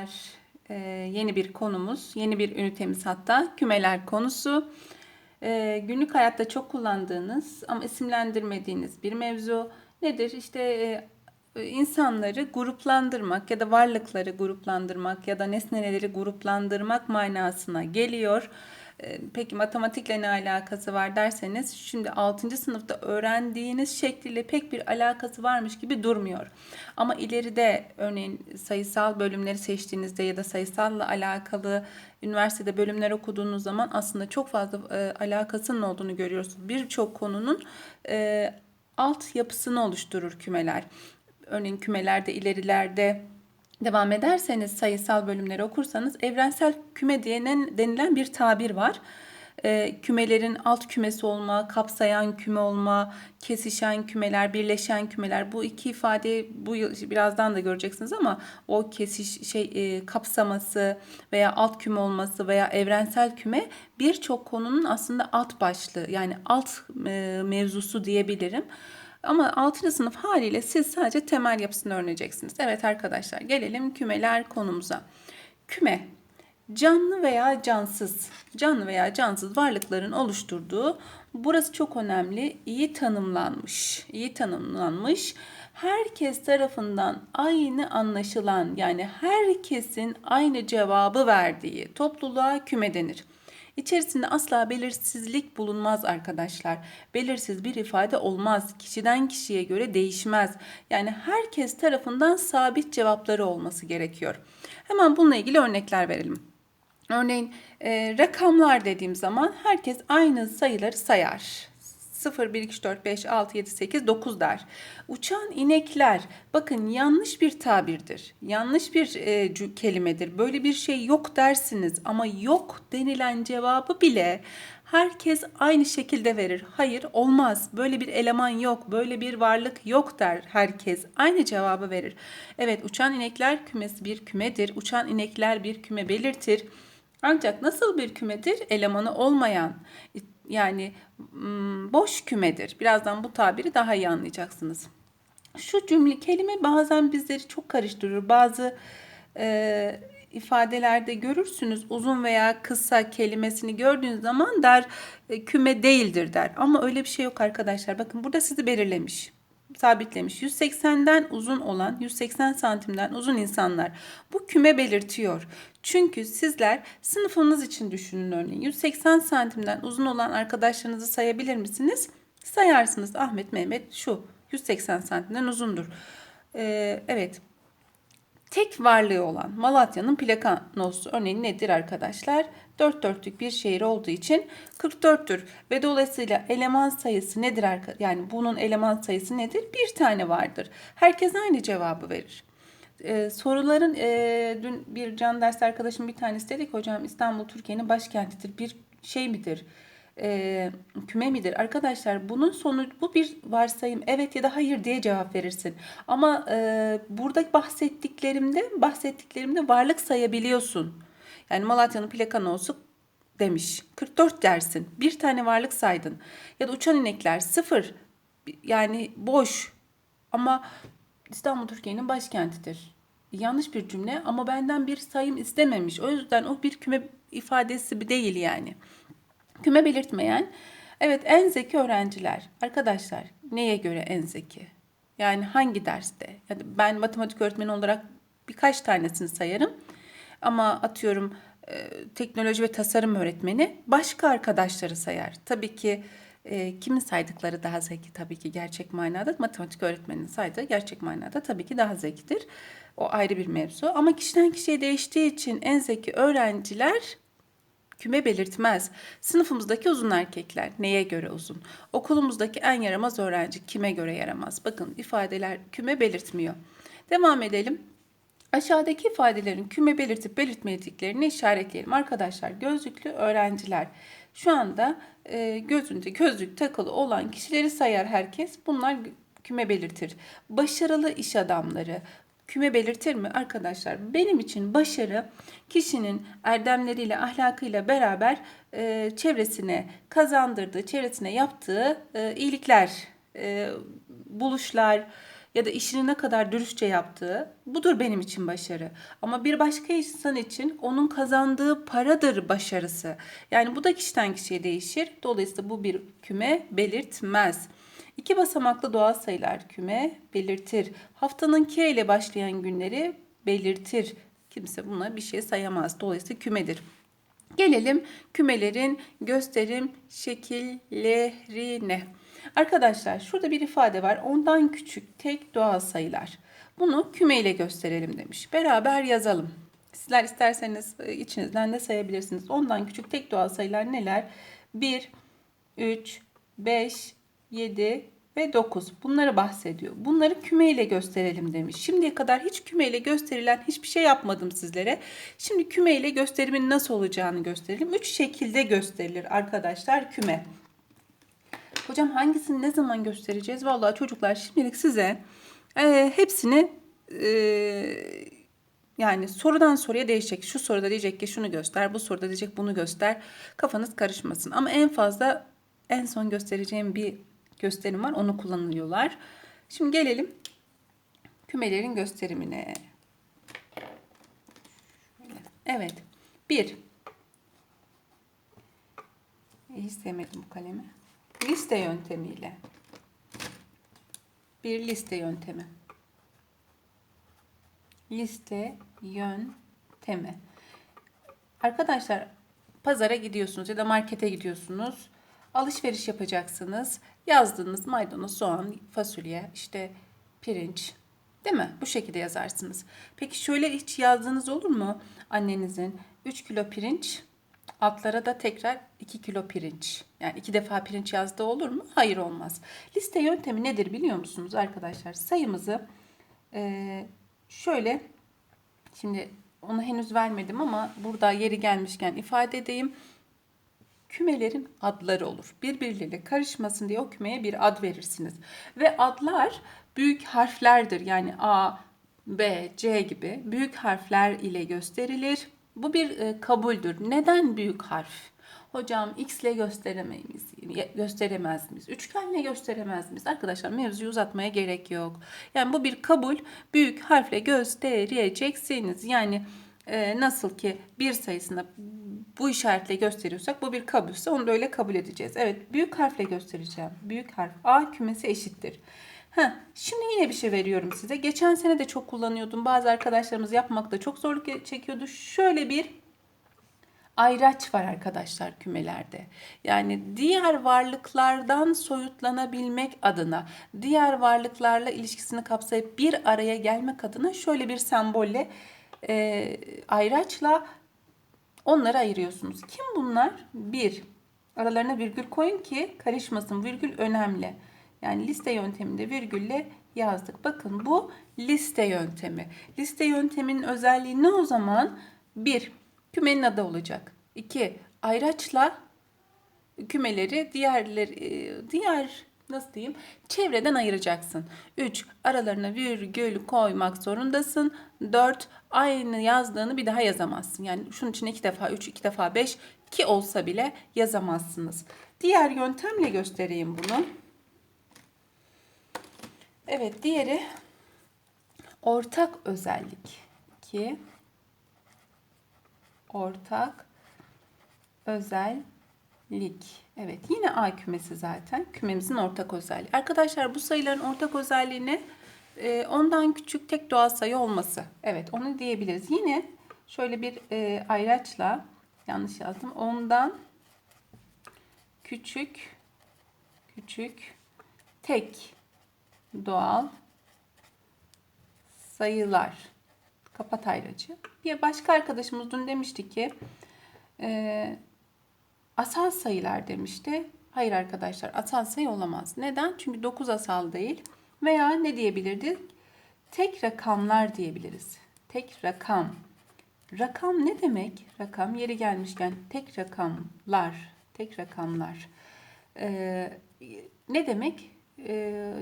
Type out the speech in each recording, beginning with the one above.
Merhabalar. Ee, yeni bir konumuz, yeni bir ünitemiz hatta kümeler konusu. Ee, günlük hayatta çok kullandığınız ama isimlendirmediğiniz bir mevzu nedir? İşte e, insanları gruplandırmak ya da varlıkları gruplandırmak ya da nesneleri gruplandırmak manasına geliyor. Ee, Peki matematikle ne alakası var derseniz şimdi 6. sınıfta öğrendiğiniz şekliyle pek bir alakası varmış gibi durmuyor. Ama ileride örneğin sayısal bölümleri seçtiğinizde ya da sayısalla alakalı üniversitede bölümler okuduğunuz zaman aslında çok fazla e, alakasının olduğunu görüyorsunuz. Birçok konunun e, alt yapısını oluşturur kümeler. Örneğin kümelerde ilerilerde devam ederseniz sayısal bölümleri okursanız evrensel küme denilen, denilen bir tabir var. Ee, kümelerin alt kümesi olma, kapsayan küme olma, kesişen kümeler, birleşen kümeler bu iki ifadeyi bu birazdan da göreceksiniz ama o kesiş şey e, kapsaması veya alt küme olması veya evrensel küme birçok konunun aslında alt başlığı yani alt e, mevzusu diyebilirim. Ama 6. sınıf haliyle siz sadece temel yapısını öğreneceksiniz. Evet arkadaşlar gelelim kümeler konumuza. Küme canlı veya cansız, canlı veya cansız varlıkların oluşturduğu burası çok önemli. iyi tanımlanmış, iyi tanımlanmış herkes tarafından aynı anlaşılan yani herkesin aynı cevabı verdiği topluluğa küme denir. İçerisinde asla belirsizlik bulunmaz arkadaşlar. Belirsiz bir ifade olmaz. Kişiden kişiye göre değişmez. Yani herkes tarafından sabit cevapları olması gerekiyor. Hemen bununla ilgili örnekler verelim. Örneğin e, rakamlar dediğim zaman herkes aynı sayıları sayar. 0, 1, 2, 3, 4, 5, 6, 7, 8, 9 der. Uçan inekler bakın yanlış bir tabirdir. Yanlış bir e, kelimedir. Böyle bir şey yok dersiniz ama yok denilen cevabı bile herkes aynı şekilde verir. Hayır olmaz. Böyle bir eleman yok. Böyle bir varlık yok der herkes. Aynı cevabı verir. Evet uçan inekler kümesi bir kümedir. Uçan inekler bir küme belirtir. Ancak nasıl bir kümedir? Elemanı olmayan yani boş kümedir. Birazdan bu tabiri daha iyi anlayacaksınız. Şu cümle kelime bazen bizleri çok karıştırır. Bazı e, ifadelerde görürsünüz uzun veya kısa kelimesini gördüğünüz zaman der e, küme değildir der. Ama öyle bir şey yok arkadaşlar. Bakın burada sizi belirlemiş sabitlemiş. 180'den uzun olan 180 santimden uzun insanlar. Bu küme belirtiyor. Çünkü sizler sınıfınız için düşünün örneğin. 180 santimden uzun olan arkadaşlarınızı sayabilir misiniz? Sayarsınız. Ahmet, Mehmet şu 180 santimden uzundur. Ee, evet. Tek varlığı olan Malatya'nın plakanosu örneğin nedir arkadaşlar? 4 dörtlük bir şehir olduğu için 44'tür. Ve dolayısıyla eleman sayısı nedir? Yani bunun eleman sayısı nedir? Bir tane vardır. Herkes aynı cevabı verir. Ee, soruların e, dün bir can ders arkadaşım bir tanesi dedi ki hocam İstanbul Türkiye'nin başkentidir. Bir şey midir? e, küme midir? Arkadaşlar bunun sonu bu bir varsayım evet ya da hayır diye cevap verirsin. Ama e, burada bahsettiklerimde bahsettiklerimde varlık sayabiliyorsun. Yani Malatya'nın plakanosu demiş. 44 dersin. Bir tane varlık saydın. Ya da uçan inekler sıfır. Yani boş. Ama İstanbul Türkiye'nin başkentidir. Yanlış bir cümle ama benden bir sayım istememiş. O yüzden o bir küme ifadesi değil yani. Küme belirtmeyen. Evet en zeki öğrenciler. Arkadaşlar neye göre en zeki? Yani hangi derste? Yani ben matematik öğretmeni olarak birkaç tanesini sayarım. Ama atıyorum teknoloji ve tasarım öğretmeni başka arkadaşları sayar. Tabii ki e, kimin saydıkları daha zeki tabii ki gerçek manada matematik öğretmeninin saydığı gerçek manada tabii ki daha zekidir. O ayrı bir mevzu ama kişiden kişiye değiştiği için en zeki öğrenciler küme belirtmez. Sınıfımızdaki uzun erkekler neye göre uzun? Okulumuzdaki en yaramaz öğrenci kime göre yaramaz? Bakın ifadeler küme belirtmiyor. Devam edelim. Aşağıdaki ifadelerin küme belirtip belirtmediklerini işaretleyelim. Arkadaşlar gözlüklü öğrenciler. Şu anda e, gözünde gözlük takılı olan kişileri sayar herkes. Bunlar küme belirtir. Başarılı iş adamları, küme belirtir mi? Arkadaşlar benim için başarı kişinin erdemleriyle ahlakıyla beraber e, çevresine kazandırdığı, çevresine yaptığı e, iyilikler, e, buluşlar, ya da işini ne kadar dürüstçe yaptığı budur benim için başarı. Ama bir başka insan için onun kazandığı paradır başarısı. Yani bu da kişiden kişiye değişir. Dolayısıyla bu bir küme belirtmez. İki basamaklı doğal sayılar küme belirtir. Haftanın K ile başlayan günleri belirtir. Kimse buna bir şey sayamaz. Dolayısıyla kümedir. Gelelim kümelerin gösterim şekillerine. Arkadaşlar şurada bir ifade var. Ondan küçük tek doğal sayılar. Bunu küme ile gösterelim demiş. Beraber yazalım. Sizler isterseniz e, içinizden de sayabilirsiniz. Ondan küçük tek doğal sayılar neler? 1, 3, 5, 7 ve 9. Bunları bahsediyor. Bunları küme ile gösterelim demiş. Şimdiye kadar hiç küme ile gösterilen hiçbir şey yapmadım sizlere. Şimdi küme ile gösterimin nasıl olacağını gösterelim. 3 şekilde gösterilir arkadaşlar küme. Hocam hangisini ne zaman göstereceğiz? Vallahi çocuklar şimdilik size e, hepsini e, yani sorudan soruya değişecek. Şu soruda diyecek ki şunu göster, bu soruda diyecek bunu göster. Kafanız karışmasın. Ama en fazla en son göstereceğim bir gösterim var. Onu kullanıyorlar. Şimdi gelelim kümelerin gösterimine. Evet. Bir. Hiç sevmedim bu kalemi. Liste yöntemiyle. Bir liste yöntemi. Liste yöntemi. Arkadaşlar pazara gidiyorsunuz ya da markete gidiyorsunuz. Alışveriş yapacaksınız. Yazdığınız maydanoz, soğan, fasulye, işte pirinç. Değil mi? Bu şekilde yazarsınız. Peki şöyle hiç yazdığınız olur mu? Annenizin 3 kilo pirinç, altlara da tekrar 2 kilo pirinç. Yani iki defa pirinç yazdığı olur mu? Hayır olmaz. Liste yöntemi nedir biliyor musunuz arkadaşlar? Sayımızı eee, şöyle şimdi onu henüz vermedim ama burada yeri gelmişken ifade edeyim. Kümelerin adları olur. Birbirleriyle karışmasın diye o kümeye bir ad verirsiniz. Ve adlar büyük harflerdir. Yani A, B, C gibi büyük harfler ile gösterilir. Bu bir e, kabuldür. Neden büyük harf? Hocam X ile gösteremeyiz, gösteremez miyiz? Üçgenle gösteremez miyiz? Arkadaşlar mevzuyu uzatmaya gerek yok. Yani bu bir kabul. Büyük harfle göstereceksiniz. Yani e, nasıl ki bir sayısında bu işaretle gösteriyorsak bu bir kabulse onu da öyle kabul edeceğiz. Evet büyük harfle göstereceğim. Büyük harf A kümesi eşittir. Heh, şimdi yine bir şey veriyorum size. Geçen sene de çok kullanıyordum. Bazı arkadaşlarımız yapmakta çok zorluk çekiyordu. Şöyle bir ayraç var arkadaşlar kümelerde. Yani diğer varlıklardan soyutlanabilmek adına, diğer varlıklarla ilişkisini kapsayıp bir araya gelmek adına şöyle bir sembolle e, ayraçla onları ayırıyorsunuz. Kim bunlar? Bir, aralarına virgül koyun ki karışmasın. Virgül önemli. Yani liste yönteminde virgülle yazdık. Bakın bu liste yöntemi. Liste yönteminin özelliği ne o zaman? Bir, kümenin adı olacak. İki, ayraçla kümeleri diğerleri diğer nasıl diyeyim çevreden ayıracaksın. 3. Aralarına virgül koymak zorundasın. 4. Aynı yazdığını bir daha yazamazsın. Yani şunun için iki defa 3, iki defa 5 ki olsa bile yazamazsınız. Diğer yöntemle göstereyim bunu. Evet diğeri ortak özellik. 2. Ortak özellik. Evet yine A kümesi zaten. Kümemizin ortak özelliği. Arkadaşlar bu sayıların ortak özelliği ne? Ee, ondan küçük tek doğal sayı olması. Evet onu diyebiliriz. Yine şöyle bir e, ayraçla yanlış yazdım. Ondan küçük küçük tek doğal sayılar. Kapat ayracı. Bir başka arkadaşımız dün demişti ki e, asal sayılar demişti. Hayır arkadaşlar asal sayı olamaz. Neden? Çünkü 9 asal değil. Veya ne diyebilirdik? Tek rakamlar diyebiliriz. Tek rakam. Rakam ne demek? Rakam yeri gelmişken tek rakamlar. Tek rakamlar. Ee, ne demek? Ee,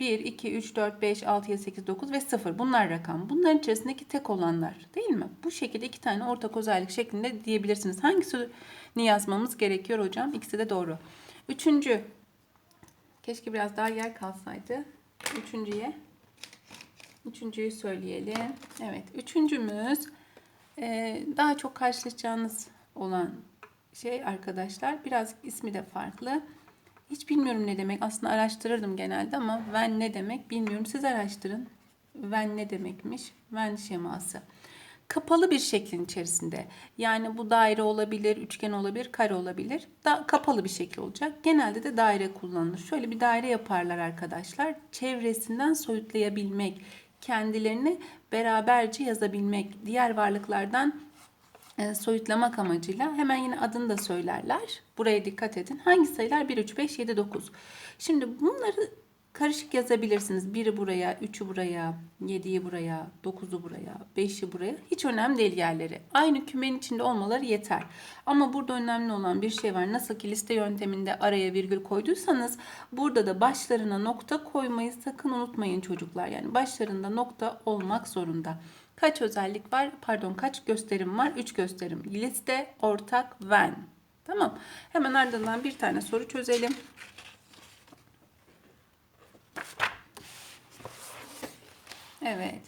1, 2, 3, 4, 5, 6, 7, 8, 9 ve 0. Bunlar rakam. Bunların içerisindeki tek olanlar değil mi? Bu şekilde iki tane ortak özellik şeklinde diyebilirsiniz. Hangisini yazmamız gerekiyor hocam? İkisi de doğru. Üçüncü. Keşke biraz daha yer kalsaydı. Üçüncüye Üçüncüyü söyleyelim. Evet, üçüncümüz e, daha çok karşılaşacağınız olan şey arkadaşlar. Biraz ismi de farklı. Hiç bilmiyorum ne demek. Aslında araştırırdım genelde ama Venn ne demek bilmiyorum. Siz araştırın. Venn ne demekmiş? Venn şeması. Kapalı bir şeklin içerisinde. Yani bu daire olabilir, üçgen olabilir, kare olabilir. Da kapalı bir şekil olacak. Genelde de daire kullanılır. Şöyle bir daire yaparlar arkadaşlar. Çevresinden soyutlayabilmek, kendilerini beraberce yazabilmek, diğer varlıklardan soyutlamak amacıyla hemen yine adını da söylerler. Buraya dikkat edin. Hangi sayılar? 1, 3, 5, 7, 9. Şimdi bunları karışık yazabilirsiniz. 1'i buraya, 3'ü buraya, 7'yi buraya, 9'u buraya, 5'i buraya. Hiç önemli değil yerleri. Aynı kümenin içinde olmaları yeter. Ama burada önemli olan bir şey var. Nasıl ki liste yönteminde araya virgül koyduysanız burada da başlarına nokta koymayı sakın unutmayın çocuklar. Yani başlarında nokta olmak zorunda. Kaç özellik var? Pardon kaç gösterim var? 3 gösterim. Liste, ortak, when. Tamam. Hemen ardından bir tane soru çözelim. Evet.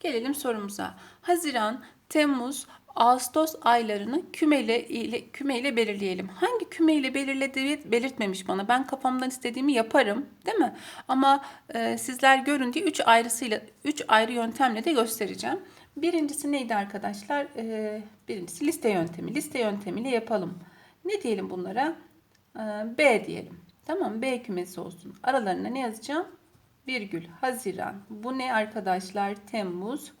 Gelelim sorumuza. Haziran, Temmuz, Ağustos aylarını kümeyle ile, kümeyle belirleyelim. Hangi kümeyle belirlediği belirtmemiş bana. Ben kafamdan istediğimi yaparım, değil mi? Ama e, sizler görün diye 3 ayrısıyla 3 ayrı yöntemle de göstereceğim. Birincisi neydi arkadaşlar? E, birincisi liste yöntemi. Liste yöntemiyle yapalım. Ne diyelim bunlara? E, B diyelim. Tamam B kümesi olsun. Aralarına ne yazacağım? Virgül Haziran. Bu ne arkadaşlar? Temmuz.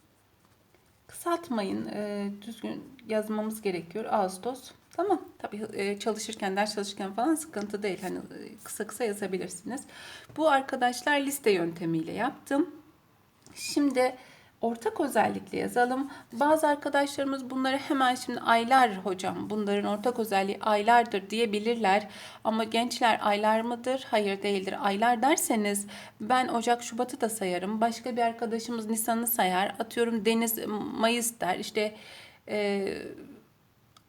Kısaltmayın. E, düzgün yazmamız gerekiyor. Ağustos. Tamam. Tabii e, çalışırken, ders çalışırken falan sıkıntı değil. Hani e, kısa kısa yazabilirsiniz. Bu arkadaşlar liste yöntemiyle yaptım. Şimdi ortak özellikle yazalım. Bazı arkadaşlarımız bunları hemen şimdi aylar hocam bunların ortak özelliği aylardır diyebilirler. Ama gençler aylar mıdır? Hayır değildir. Aylar derseniz ben Ocak Şubat'ı da sayarım. Başka bir arkadaşımız Nisan'ı sayar. Atıyorum Deniz Mayıs der. İşte e,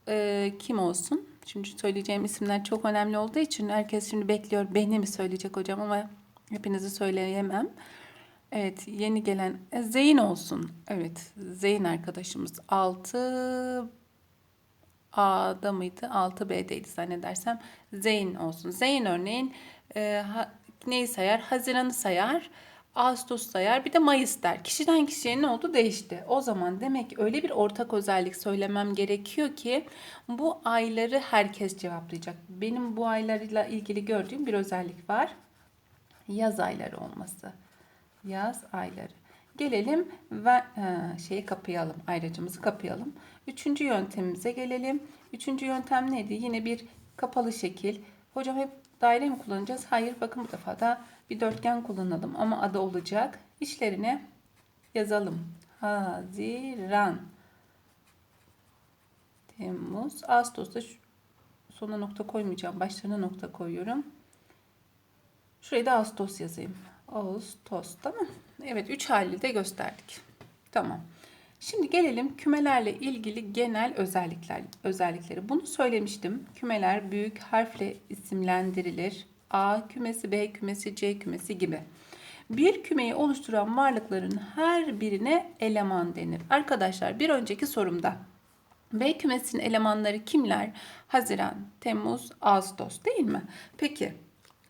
e, kim olsun? Şimdi söyleyeceğim isimler çok önemli olduğu için herkes şimdi bekliyor beni mi söyleyecek hocam ama hepinizi söyleyemem. Evet yeni gelen e, Zeyn olsun. Evet Zeyn arkadaşımız 6 A'da mıydı? 6B'deydi zannedersem. Zeyn olsun. Zeyn örneğin e, ha, neyi sayar? Haziran'ı sayar. Ağustos sayar. Bir de Mayıs der. Kişiden kişiye ne oldu? Değişti. O zaman demek öyle bir ortak özellik söylemem gerekiyor ki bu ayları herkes cevaplayacak. Benim bu aylarla ilgili gördüğüm bir özellik var. Yaz ayları olması yaz ayları. Gelelim ve e, şeyi kapayalım. Ayracımızı kapayalım. Üçüncü yöntemimize gelelim. Üçüncü yöntem neydi? Yine bir kapalı şekil. Hocam hep daire mi kullanacağız? Hayır. Bakın bu defa da bir dörtgen kullanalım. Ama adı olacak. İşlerine yazalım. Haziran. Temmuz. Ağustos'ta sona nokta koymayacağım. Başlarına nokta koyuyorum. Şuraya da Ağustos yazayım. Ağustos tamam. Evet 3 hali de gösterdik. Tamam. Şimdi gelelim kümelerle ilgili genel özellikler özellikleri. Bunu söylemiştim. Kümeler büyük harfle isimlendirilir. A kümesi, B kümesi, C kümesi gibi. Bir kümeyi oluşturan varlıkların her birine eleman denir. Arkadaşlar bir önceki sorumda B kümesinin elemanları kimler? Haziran, Temmuz, Ağustos değil mi? Peki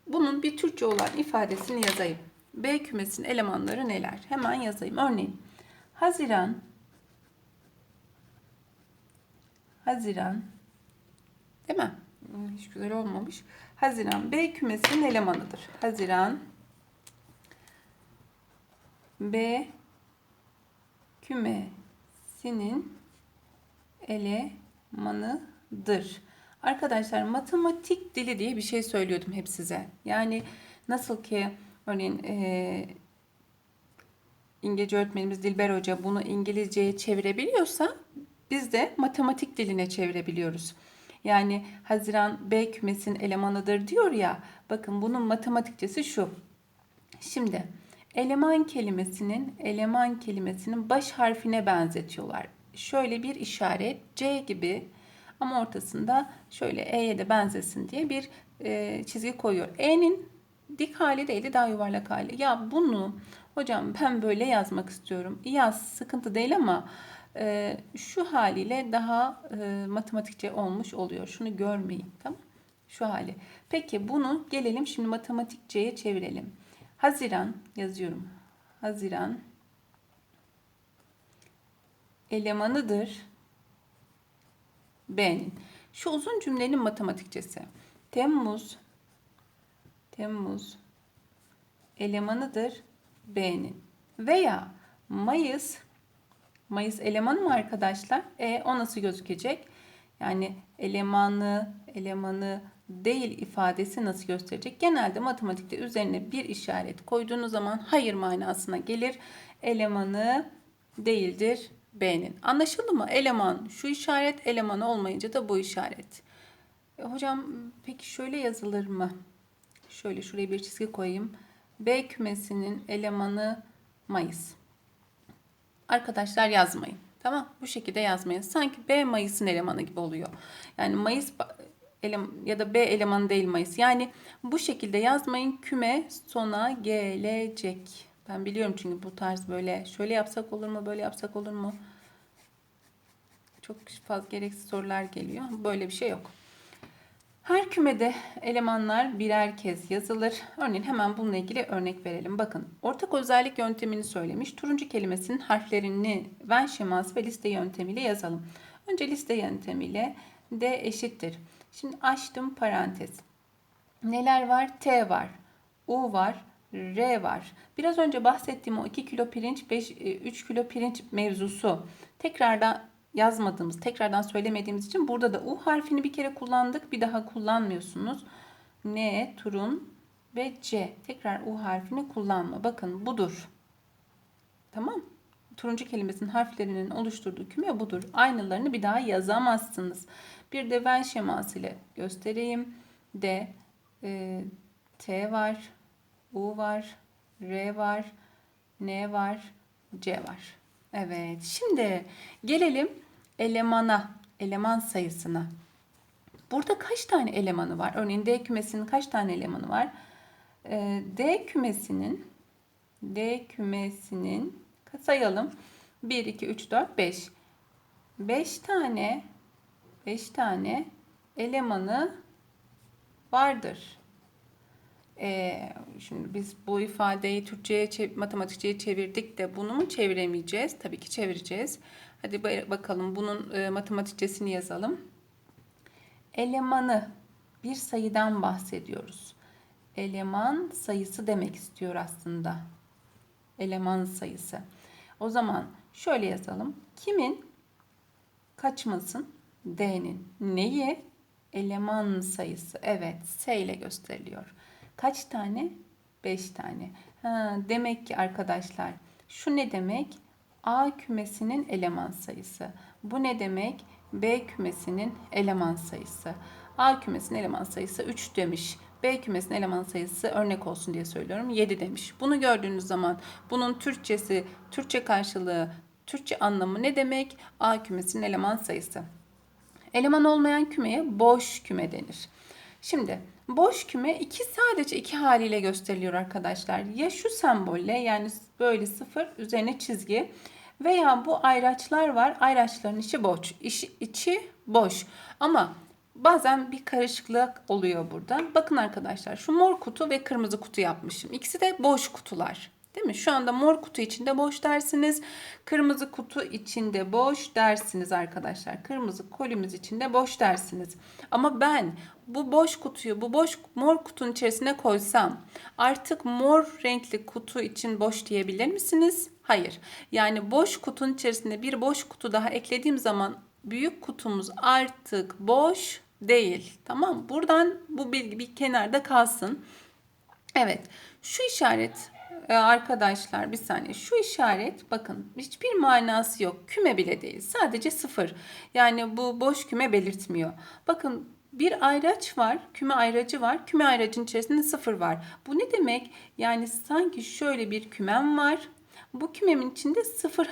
bunun bir Türkçe olan ifadesini yazayım. B kümesinin elemanları neler? Hemen yazayım. Örneğin Haziran Haziran değil mi? Hmm, hiç güzel olmamış. Haziran B kümesinin elemanıdır. Haziran B kümesinin elemanıdır. Arkadaşlar matematik dili diye bir şey söylüyordum hep size. Yani nasıl ki örneğin e, İngilizce öğretmenimiz Dilber Hoca bunu İngilizceye çevirebiliyorsa biz de matematik diline çevirebiliyoruz. Yani Haziran B kümesinin elemanıdır diyor ya. Bakın bunun matematikçesi şu. Şimdi eleman kelimesinin eleman kelimesinin baş harfine benzetiyorlar. Şöyle bir işaret C gibi ama ortasında şöyle E'ye de benzesin diye bir e, çizgi koyuyor. E'nin dik hali değildi daha yuvarlak hali. Ya bunu Hocam ben böyle yazmak istiyorum. Yaz sıkıntı değil ama e, şu haliyle daha e, matematikçe olmuş oluyor. Şunu görmeyin tamam Şu hali. Peki bunu gelelim şimdi matematikçeye çevirelim. Haziran yazıyorum. Haziran elemanıdır B'nin. Şu uzun cümlenin matematikçesi. Temmuz Temmuz elemanıdır B'nin. Veya Mayıs Mayıs elemanı mı arkadaşlar? E o nasıl gözükecek? Yani elemanı, elemanı değil ifadesi nasıl gösterecek? Genelde matematikte üzerine bir işaret koyduğunuz zaman hayır manasına gelir. Elemanı değildir B'nin. Anlaşıldı mı? Eleman şu işaret, elemanı olmayınca da bu işaret. E, hocam peki şöyle yazılır mı? Şöyle şuraya bir çizgi koyayım. B kümesinin elemanı Mayıs. Arkadaşlar yazmayın. Tamam bu şekilde yazmayın. Sanki B Mayıs'ın elemanı gibi oluyor. Yani Mayıs elem ya da B elemanı değil Mayıs. Yani bu şekilde yazmayın. Küme sona gelecek. Ben biliyorum çünkü bu tarz böyle şöyle yapsak olur mu böyle yapsak olur mu? Çok fazla gereksiz sorular geliyor. Böyle bir şey yok. Her kümede elemanlar birer kez yazılır. Örneğin hemen bununla ilgili örnek verelim. Bakın ortak özellik yöntemini söylemiş. Turuncu kelimesinin harflerini Venn şeması ve liste yöntemiyle yazalım. Önce liste yöntemiyle D eşittir. Şimdi açtım parantez. Neler var? T var. U var. R var. Biraz önce bahsettiğim o 2 kilo pirinç, 5, 3 e, kilo pirinç mevzusu tekrardan yazmadığımız, tekrardan söylemediğimiz için burada da U harfini bir kere kullandık. Bir daha kullanmıyorsunuz. N, turun ve C. Tekrar U harfini kullanma. Bakın budur. Tamam. Turuncu kelimesinin harflerinin oluşturduğu küme budur. Aynılarını bir daha yazamazsınız. Bir de Venn şeması ile göstereyim. D, e, T var, U var, R var, N var, C var. Evet. Şimdi gelelim elemana, eleman sayısına. Burada kaç tane elemanı var? Örneğin D kümesinin kaç tane elemanı var? Ee, D kümesinin D kümesinin sayalım. 1, 2, 3, 4, 5. 5 tane 5 tane elemanı vardır. Ee, şimdi biz bu ifadeyi Türkçe'ye, matematikçe'ye çevirdik de bunu mu çeviremeyeceğiz? Tabii ki çevireceğiz. Hadi bakalım bunun e, matematikçesini yazalım. Elemanı bir sayıdan bahsediyoruz. Eleman sayısı demek istiyor aslında. Eleman sayısı. O zaman şöyle yazalım. Kimin kaçmasın? D'nin. Neyi? Eleman sayısı. Evet, S ile gösteriliyor. Kaç tane? 5 tane. Ha, demek ki arkadaşlar şu ne demek? A kümesinin eleman sayısı. Bu ne demek? B kümesinin eleman sayısı. A kümesinin eleman sayısı 3 demiş. B kümesinin eleman sayısı örnek olsun diye söylüyorum 7 demiş. Bunu gördüğünüz zaman bunun Türkçesi, Türkçe karşılığı, Türkçe anlamı ne demek? A kümesinin eleman sayısı. Eleman olmayan kümeye boş küme denir. Şimdi boş küme iki sadece iki haliyle gösteriliyor arkadaşlar. Ya şu sembolle yani böyle sıfır üzerine çizgi veya bu ayraçlar var. Ayraçların içi boş. İçi, içi boş. Ama bazen bir karışıklık oluyor burada. Bakın arkadaşlar şu mor kutu ve kırmızı kutu yapmışım. İkisi de boş kutular. Değil mi? Şu anda mor kutu içinde boş dersiniz. Kırmızı kutu içinde boş dersiniz arkadaşlar. Kırmızı kolimiz içinde boş dersiniz. Ama ben bu boş kutuyu bu boş mor kutunun içerisine koysam artık mor renkli kutu için boş diyebilir misiniz? Hayır. Yani boş kutunun içerisinde bir boş kutu daha eklediğim zaman büyük kutumuz artık boş değil. Tamam Buradan bu bilgi bir kenarda kalsın. Evet. Şu işaret e, arkadaşlar bir saniye şu işaret bakın hiçbir manası yok. Küme bile değil. Sadece sıfır. Yani bu boş küme belirtmiyor. Bakın bir ayraç var, küme ayracı var. Küme ayracın içerisinde sıfır var. Bu ne demek? Yani sanki şöyle bir kümem var. Bu kümemin içinde sıfır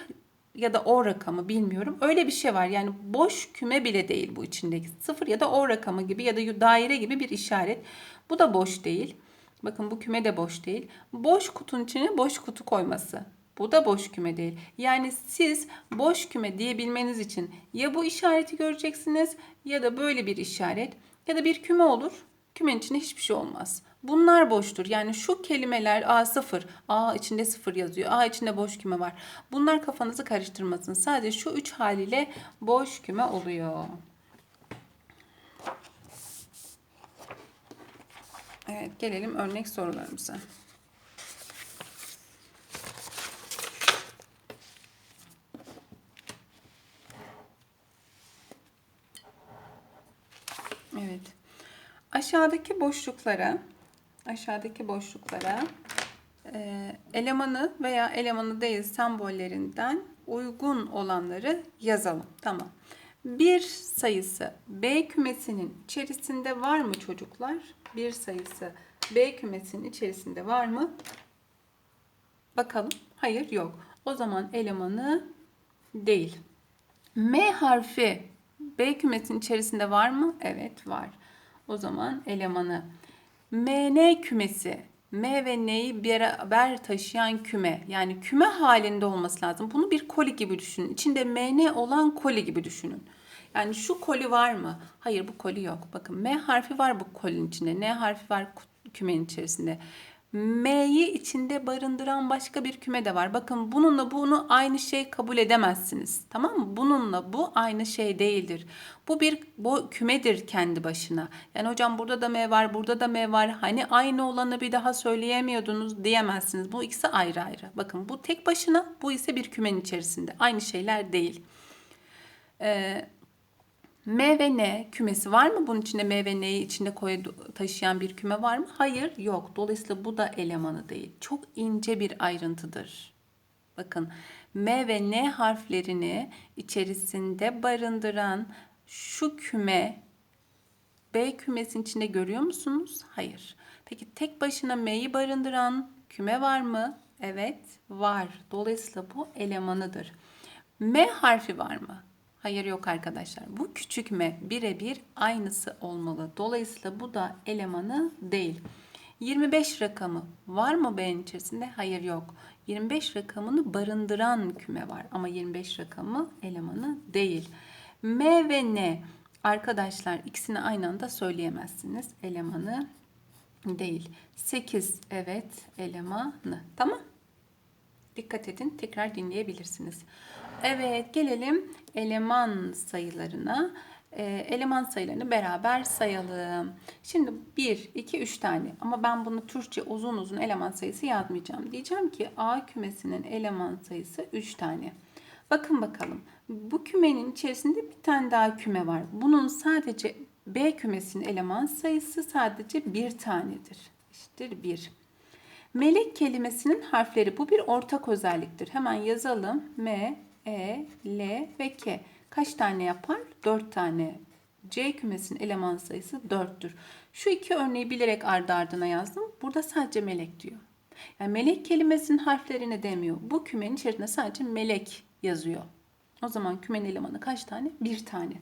ya da o rakamı bilmiyorum. Öyle bir şey var. Yani boş küme bile değil bu içindeki. Sıfır ya da o rakamı gibi ya da daire gibi bir işaret. Bu da boş değil. Bakın bu küme de boş değil. Boş kutunun içine boş kutu koyması. Bu da boş küme değil. Yani siz boş küme diyebilmeniz için ya bu işareti göreceksiniz ya da böyle bir işaret ya da bir küme olur. Kümenin içinde hiçbir şey olmaz. Bunlar boştur. Yani şu kelimeler A sıfır, A içinde sıfır yazıyor, A içinde boş küme var. Bunlar kafanızı karıştırmasın. Sadece şu üç haliyle boş küme oluyor. Evet gelelim örnek sorularımıza. Evet. Aşağıdaki boşluklara aşağıdaki boşluklara e, elemanı veya elemanı değil sembollerinden uygun olanları yazalım. Tamam. Bir sayısı B kümesinin içerisinde var mı çocuklar? Bir sayısı B kümesinin içerisinde var mı? Bakalım. Hayır yok. O zaman elemanı değil. M harfi B kümesinin içerisinde var mı? Evet var. O zaman elemanı. MN kümesi. M ve N'yi beraber taşıyan küme. Yani küme halinde olması lazım. Bunu bir koli gibi düşünün. İçinde MN olan koli gibi düşünün. Yani şu koli var mı? Hayır bu koli yok. Bakın M harfi var bu kolinin içinde. N harfi var kümenin içerisinde. M'yi içinde barındıran başka bir küme de var. Bakın bununla bunu aynı şey kabul edemezsiniz. Tamam mı? Bununla bu aynı şey değildir. Bu bir bu kümedir kendi başına. Yani hocam burada da M var, burada da M var. Hani aynı olanı bir daha söyleyemiyordunuz diyemezsiniz. Bu ikisi ayrı ayrı. Bakın bu tek başına, bu ise bir kümenin içerisinde. Aynı şeyler değil. Ee, M ve N kümesi var mı? Bunun içinde M ve N'yi içinde koy taşıyan bir küme var mı? Hayır, yok. Dolayısıyla bu da elemanı değil. Çok ince bir ayrıntıdır. Bakın M ve N harflerini içerisinde barındıran şu küme B kümesinin içinde görüyor musunuz? Hayır. Peki tek başına M'yi barındıran küme var mı? Evet, var. Dolayısıyla bu elemanıdır. M harfi var mı? Hayır yok arkadaşlar. Bu küçük m birebir aynısı olmalı. Dolayısıyla bu da elemanı değil. 25 rakamı var mı B'nin içerisinde? Hayır yok. 25 rakamını barındıran küme var ama 25 rakamı elemanı değil. M ve N arkadaşlar ikisini aynı anda söyleyemezsiniz. Elemanı değil. 8 evet elemanı. Tamam. Dikkat edin tekrar dinleyebilirsiniz. Evet gelelim eleman sayılarına. E, eleman sayılarını beraber sayalım. Şimdi 1, 2, 3 tane ama ben bunu Türkçe uzun uzun eleman sayısı yazmayacağım. Diyeceğim ki A kümesinin eleman sayısı 3 tane. Bakın bakalım bu kümenin içerisinde bir tane daha küme var. Bunun sadece B kümesinin eleman sayısı sadece bir tanedir. İşte 1. Melek kelimesinin harfleri bu bir ortak özelliktir. Hemen yazalım. M, E, L ve K. Kaç tane yapar? 4 tane. C kümesinin eleman sayısı 4'tür. Şu iki örneği bilerek ardı ardına yazdım. Burada sadece melek diyor. Yani melek kelimesinin harflerini demiyor. Bu kümenin içerisinde sadece melek yazıyor. O zaman kümenin elemanı kaç tane? Bir tane.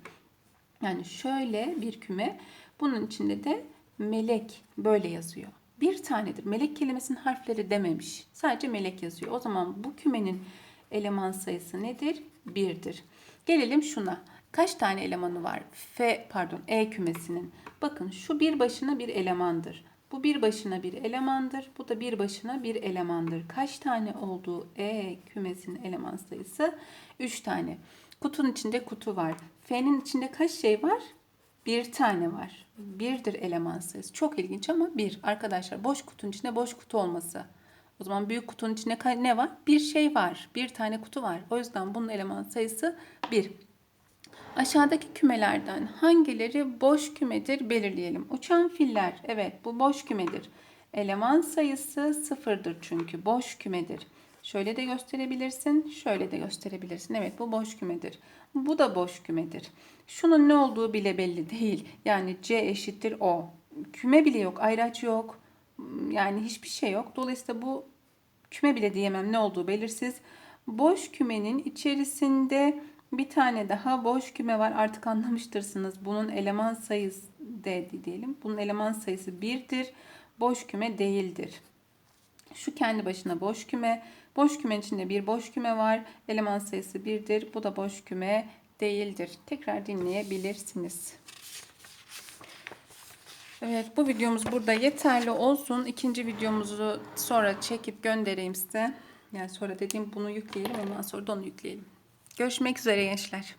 Yani şöyle bir küme. Bunun içinde de melek böyle yazıyor bir tanedir. Melek kelimesinin harfleri dememiş. Sadece melek yazıyor. O zaman bu kümenin eleman sayısı nedir? Birdir. Gelelim şuna. Kaç tane elemanı var? F pardon E kümesinin. Bakın şu bir başına bir elemandır. Bu bir başına bir elemandır. Bu da bir başına bir elemandır. Kaç tane olduğu E kümesinin eleman sayısı? 3 tane. Kutunun içinde kutu var. F'nin içinde kaç şey var? Bir tane var. Birdir eleman sayısı. Çok ilginç ama bir. Arkadaşlar boş kutunun içinde boş kutu olması. O zaman büyük kutunun içinde ne var? Bir şey var. Bir tane kutu var. O yüzden bunun eleman sayısı bir. Aşağıdaki kümelerden hangileri boş kümedir belirleyelim. Uçan filler. Evet bu boş kümedir. Eleman sayısı sıfırdır çünkü boş kümedir. Şöyle de gösterebilirsin, şöyle de gösterebilirsin. Evet bu boş kümedir. Bu da boş kümedir. Şunun ne olduğu bile belli değil. Yani C eşittir O. Küme bile yok, ayraç yok. Yani hiçbir şey yok. Dolayısıyla bu küme bile diyemem ne olduğu belirsiz. Boş kümenin içerisinde bir tane daha boş küme var. Artık anlamıştırsınız. Bunun eleman sayısı D diyelim. Bunun eleman sayısı 1'dir. boş küme değildir. Şu kendi başına boş küme. Boş kümenin içinde bir boş küme var. Eleman sayısı 1'dir. Bu da boş küme değildir. Tekrar dinleyebilirsiniz. Evet bu videomuz burada yeterli olsun. İkinci videomuzu sonra çekip göndereyim size. Yani sonra dediğim bunu yükleyelim ondan sonra da onu yükleyelim. Görüşmek üzere gençler.